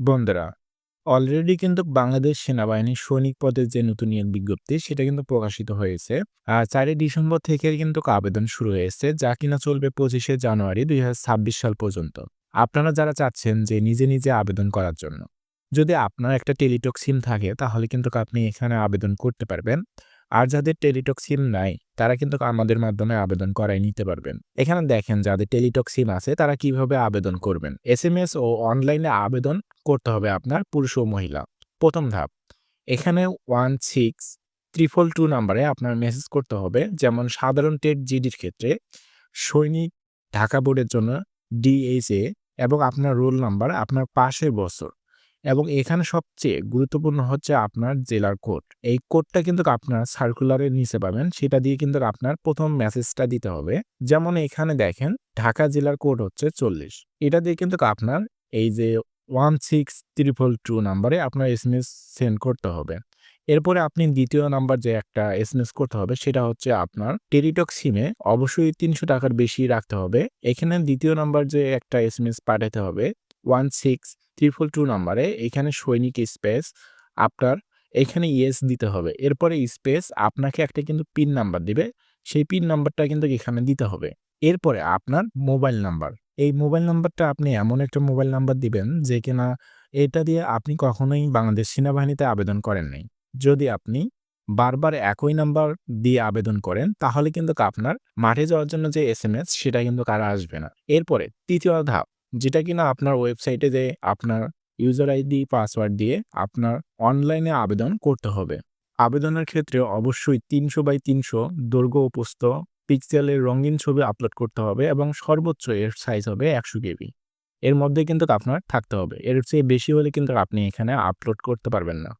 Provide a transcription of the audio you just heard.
বন্ধুরা, অলরেডি কিন্তু বাংলাদেশ সেনাবাহিনীর সৈনিক পদের যে নতুন নিয়োগ বিজ্ঞপ্তি সেটা কিন্তু প্রকাশিত হয়েছে। আর চারই ডিসেম্বর থেকে কিন্তু আবেদন শুরু হয়েছে যা কিনা চলবে ২৫শে জানুয়ারি ২০২৬ সাল পর্যন্ত। আপনারা যারা চাচ্ছেন যে নিজে, নিজে আবেদন করার জন্য, যদি আপনার একটা টেলিটক সিম থাকে তাহলে কিন্তু আপনি এখানে আবেদন করতে পারবেন। আর যাদের টেলিটক সিম নাই তারা কিন্তু আমাদের মাধ্যমে আবেদন করাই নিতে পারবেন। এখানে দেখেন যাদের টেলিটক সিম আছে তারা কীভাবে আবেদন করবেন। এস ও অনলাইনে আবেদন করতে হবে আপনার পুরুষ ও মহিলা। প্রথম ধাপ, এখানে 16322 নাম্বারে আপনার মেসেজ করতে হবে। যেমন সাধারণ টেট জিডির ক্ষেত্রে সৈনিক, ঢাকা বোর্ডের জন্য ডিএইচএ এবং আপনার রোল নাম্বার, আপনার পাশের বছর এবং এখানে সবচেয়ে গুরুত্বপূর্ণ হচ্ছে আপনার জেলার কোড। এই কোডটা কিন্তু আপনার সার্কুলারের নিচে পাবেন। সেটা দিয়ে কিন্তু আপনার প্রথম মেসেজটা দিতে হবে। যেমন এখানে দেখেন ঢাকা জেলার কোড হচ্ছে ৪০ এটা দিয়ে কিন্তু আপনার এই যে 16322 নাম্বারে আপনার এস এম এস সেন্ড করতে হবে। এরপরে আপনি দ্বিতীয় নাম্বার যে একটা এসএমএস করতে হবে, সেটা হচ্ছে আপনার টেরিটক সিমে অবশ্যই ৩০০ টাকার বেশি রাখতে হবে। এখানে দ্বিতীয় নাম্বার যে একটা এসএমএস পাঠাতে হবে 16322 নাম্বারে এখানে সৈনিক স্পেস আপনার এখানে ইয়েস দিতে হবে। এরপরে স্পেস আপনাকে একটা কিন্তু পিন নাম্বার দিবে। সেই পিন নাম্বারটা কিন্তু এখানে দিতে হবে। এরপরে আপনার মোবাইল নাম্বার। এই মোবাইল নাম্বারটা আপনি এমন একটা মোবাইল নাম্বার দিবেন যে কিনা এটা দিয়ে আপনি কখনোই বাংলাদেশ সেনাবাহিনীতে আবেদন করেন নাই। যদি আপনি বারবার একই নাম্বার দিয়ে আবেদন করেন তাহলে কিন্তু আপনার মাঠে যাওয়ার জন্য যে এস এম এস সেটা কিন্তু আর আসবে না। এরপরে তৃতীয় ধাপ যেটা কিনা আপনার ওয়েবসাইটে যেয়ে আপনার ইউজার আইডি, পাসওয়ার্ড দিয়ে আপনার অনলাইনে আবেদন করতে হবে। আবেদনের ক্ষেত্রে অবশ্যই ৩০০ বাই ৩০০ দৈর্ঘ্য ও প্রস্থ পিক্সেলের রঙিন ছবি আপলোড করতে হবে এবং সর্বোচ্চ এর সাইজ হবে ১০০ কেবি। এর মধ্যে কিন্তু আপনার থাকতে হবে। এর চেয়ে বেশি হলে কিন্তু আপনি এখানে আপলোড করতে পারবেন না।